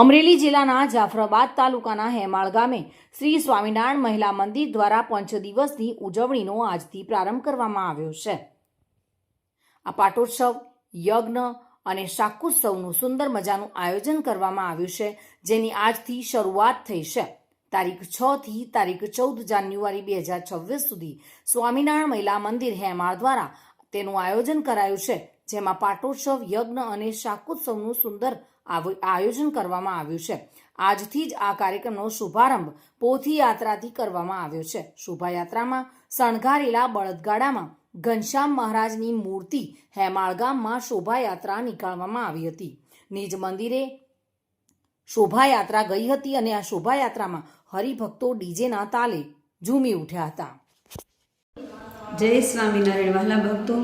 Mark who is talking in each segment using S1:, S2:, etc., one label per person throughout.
S1: અમરેલી જિલ્લાના જાફરાબાદ તાલુકાના હેમાળ ગામે શ્રી સ્વામિનારાયણ મહિલા મંદિર દ્વારા પંચ દિવસની ઉજવણીનો આજથી પ્રારંભ કરવામાં આવ્યો છે. આ પાટોત્સવ, યજ્ઞ અને શાકુત્સવનું સુંદર મજાનું આયોજન કરવામાં આવ્યું છે, જેની આજથી શરૂઆત થઈ છે. તારીખ છ થી તારીખ ચૌદ જાન્યુઆરી બે હજાર છવ્વીસ સુધી સ્વામિનારાયણ મહિલા મંદિર હેમાળ દ્વારા તેનું આયોજન કરાયું છે. જેમાં પાટોત્સવ, યજ્ઞ અને શાકોત્સવનું સુંદર આયોજન કરવામાં આવ્યું છે. આજથી જ આ કાર્યક્રમનો શુભારંભ પોથી યાત્રાથી કરવામાં આવ્યો છે. શોભાયાત્રામાં શણગારેલા બળદગાડામાં ઘનશ્યામ મહારાજની મૂર્તિ હેમાળ ગામમાં શોભાયાત્રા નીકાળવામાં આવી હતી. નિજ મંદિરે શોભાયાત્રા ગઈ હતી અને આ શોભાયાત્રામાં હરિભક્તો ડીજેના તાલે ઝૂમી ઉઠ્યા હતા.
S2: જય સ્વામિનારાયણ. વહાલા ભક્તો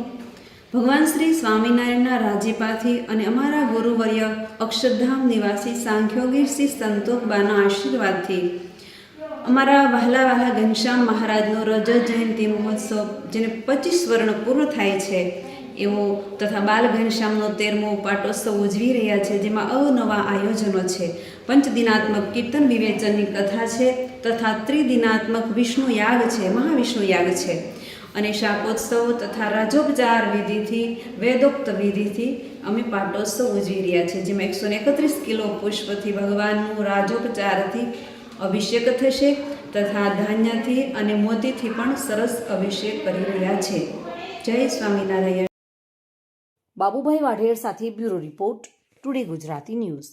S2: ભગવાન શ્રી સ્વામિનારાયણના રાજ્યપાથી અને અમારા ગુરુવર્ય અક્ષરધામ નિવાસી સાંખ્યોગી શ્રી સંતોકબાના આશીર્વાદથી અમારા વહાલા વહાલા ઘનશ્યામ મહારાજનો રજત જયંતિ મહોત્સવ, જેને પચીસ વર્ણ પૂર્ણ થાય છે, એવો તથા બાલ ઘનશ્યામનો તેરમો પાટોત્સવ ઉજવી રહ્યા છે, જેમાં અવનવા આયોજનો છે. પંચદિનાત્મક કીર્તન વિવેચનની કથા છે તથા ત્રિદિનાત્મક વિષ્ણુ યાગ છે, મહાવિષ્ણુ યાગ છે. અને શાકોત્સવ તથા રાજોપચાર વિધિથી, વેદોક્ત વિધિથી અમે પાટોત્સવ ઉજવી રહ્યા છીએ, જેમાં એકસો એકત્રીસ કિલો પુષ્પથી ભગવાનનું રાજોપચારથી અભિષેક થશે તથા ધાન્યથી અને મોતીથી પણ સરસ અભિષેક કરી રહ્યા છે. જય સ્વામિનારાયણ.
S1: બાબુભાઈ વાઢેર સાથે bureau report, today Gujarati news.